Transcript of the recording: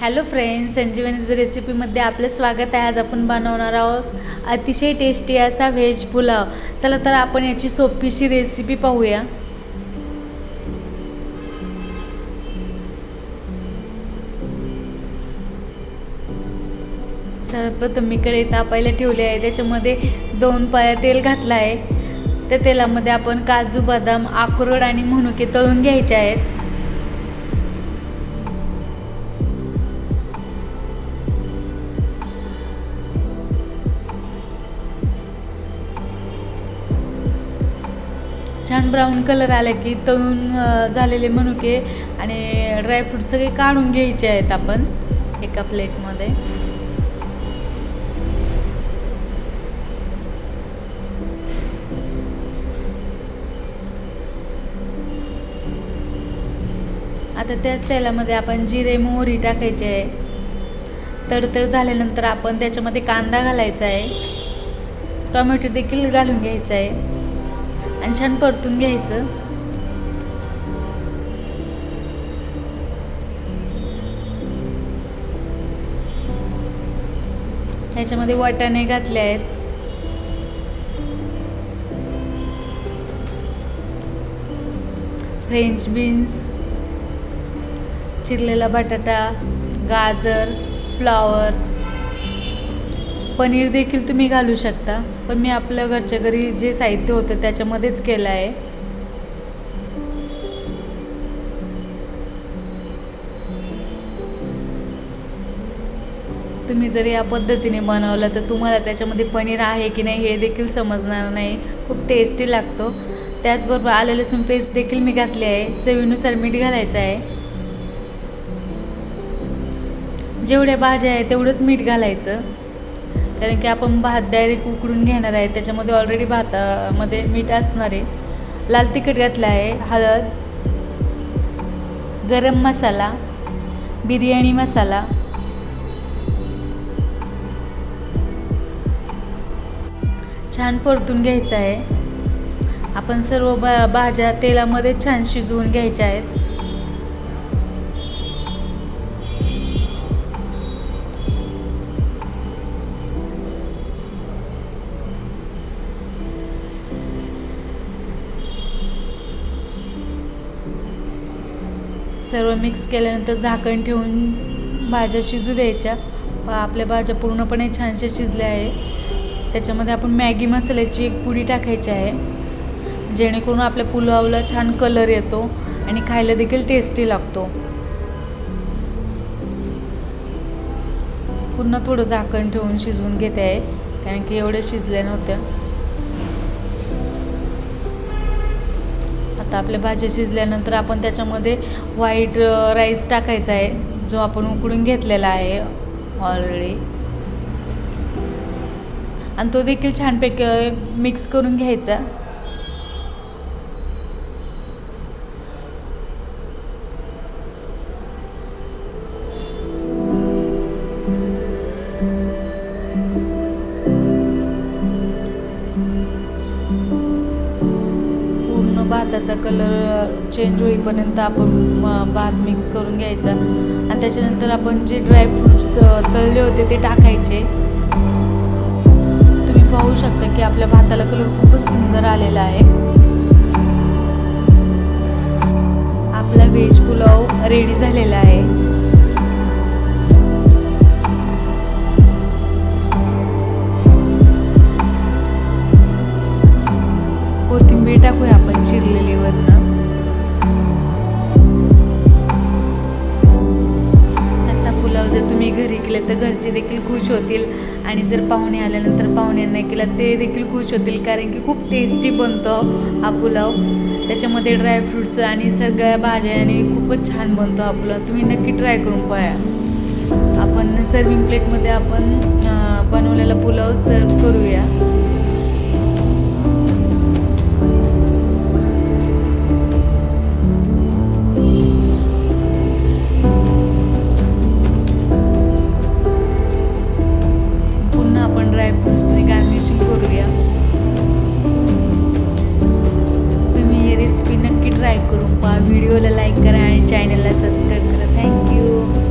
Hello friends संजीवनीज रेसिपीमध्ये आपलं स्वागत आहे. आज आपण बनवणार आहोत अतिशय टेस्टी असा व्हेज पुलाव. चला तर आपण याची सोपीशी रेसिपी पाहूया. सर्वप्रथम मी कडे तापायला ठेवले आहे. त्याच्यामध्ये दोन पाया तेल घातलं आहे. त्या तेलामध्ये आपण काजू बदाम अक्रोड आणि मनुके तळून घ्यायचे आहेत. छान ब्राऊन कलर आला की तळून झालेले मनुके आणि ड्रायफ्रूट सगळे काढून घ्यायचे आहेत आपण एका प्लेटमध्ये आता त्याच तेलामध्ये आपण जिरे मोहरी टाकायचे आहे. तडतड झाल्यानंतर आपण त्याच्यामध्ये कांदा घालायचा आहे. टोमॅटो देखील घालून घ्यायचा आहे. आणि छान परतून घ्यायचं. ह्याच्यामध्ये वाटाणे घातले आहेत. फ्रेंच बीन्स चिरलेला बटाटा गाजर फ्लावर पनीर देखील तुम्ही घालू शकता. पण मी आपल्या घरच्या घरी जे साहित्य होतं त्याच्यामध्येच केलं आहे. तुम्ही जर या पद्धतीने बनवलं तर तुम्हाला त्याच्यामध्ये पनीर आहे की नाही हे देखील समजणार नाही. खूप टेस्टी लागतो. त्याचबरोबर आले लसूण पेस्ट देखील मी घातली आहे. चवीनुसार मीठ घालायचं आहे. जेवढ्या भाज्या आहे तेवढंच मीठ घालायचं. कारण की आपण भात डायरेक्ट उकडून घेणार आहे. त्याच्यामध्ये ऑलरेडी भातामध्ये मीठ असणार आहे. लाल तिखट घातलं आहे हळद गरम मसाला बिर्याणी मसाला. छान परतून घ्यायचं आहे. आपण सर्व बा भाज्या तेलामध्ये छान शिजवून घ्यायच्या आहेत. सर्व मिक्स केल्यानंतर झाकण ठेवून भाज्या शिजू द्यायच्या. आपल्या भाज्या पूर्णपणे छानशा शिजल्या आहे त्याच्यामध्ये आपण मॅगी मसाल्याची एक पुडी टाकायची आहे. जेणेकरून आपल्या पुलावला छान कलर येतो आणि खायला देखील टेस्टी लागतो. पुन्हा थोडं झाकण ठेवून शिजवून घेते. आहे कारण की एवढ्या शिजल्या नव्हत्या. आता आपल्या भाज्या शिजल्यानंतर आपण त्याच्यामध्ये व्हाईट राईस टाकायचा आहे जो आपण उकडून घेतलेला आहे ऑलरेडी आणि तो देखील छानपैकी मिक्स करून घ्यायचा. भाताचा कलर चेंज होईपर्यंत आपण म- भात मिक्स करून घ्यायचा. आणि त्याच्यानंतर आपण जे ड्रायफ्रुट्स तळले होते ते टाकायचे. तुम्ही पाहू शकता की आपल्या भाताला कलर खूपच सुंदर आलेला आहे. आपला व्हेज पुलाव रेडी झालेला आहे. चिरलेली वरनं असा पुलाव जर तुम्ही घरी केला तर घरचे देखील खुश होतील. आणि जर पाहुणे आल्यानंतर पाहुण्यांना केला ते देखील खुश होतील. कारण की खूप टेस्टी बनतो हा पुलाव. त्याच्यामध्ये ड्रायफ्रुट्स आणि सगळ्या भाज्या आणि खूपच छान बनतो हा पुलाव. तुम्ही नक्की ट्राय करून पाहा. आपण सर्विंग प्लेटमध्ये आपण बनवलेला पुलाव सर्व करूया. पप्पा व्हिडिओला लाईक करा आणि चॅनलला सबस्क्राईब करा. थँक्यू.